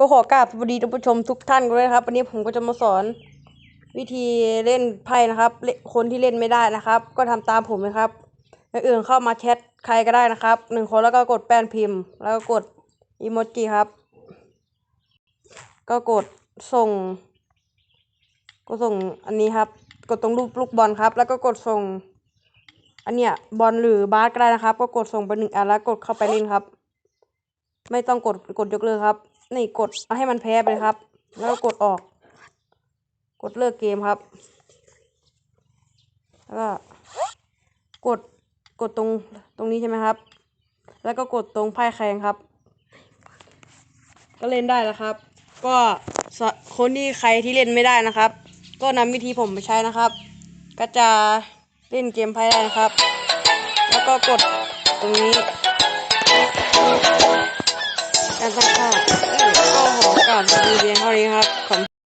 ก็ขอกราบสวัสดีท่านผู้ชมทุกท่านด้วยนะครับ วันนี้ผมก็จะมาสอน วิธีเล่นไพ่นะครับเล่นคนที่เล่นไม่ได้นะครับ ก็ทำตามผมนะครับอย่างอื่นเข้ามาแชทใครก็ได้นะครับหนึ่งคนแล้วก็กดแป้นพิมพ์ แล้วก็กดอีโมจิครับ ก็กดส่ง ก็ส่งอันนี้ครับ กดตรงรูปลูกบอลครับ แล้วก็กดส่ง อันเนี้ยบอลหรือบาสก็ได้นะครับ ก็กดส่งไปหนึ่งอันแล้วกดเข้าไปเล่นครับ ไม่ต้องกดกดยกเลิกครับ นี่กดเอาให้มันแพ้ไปเลยครับ แล้วกดออก กดเลิกเกมครับ แล้วก็กดกดตรงตรงนี้ใช่ไหมครับ แล้วก็กดตรงไพ่แข่งครับ ก็เล่นได้แล้วครับ ก็คนที่ใครที่เล่นไม่ได้นะครับ ก็นำวิธีผมไปใช้นะครับ ก็จะเล่นเกมไพ่ได้นะครับ แล้วก็กดตรงนี้ การตั้งค่าเอ้ยก็ขอกล่าวสวัสดีเพียงเท่านี้ครับขอบ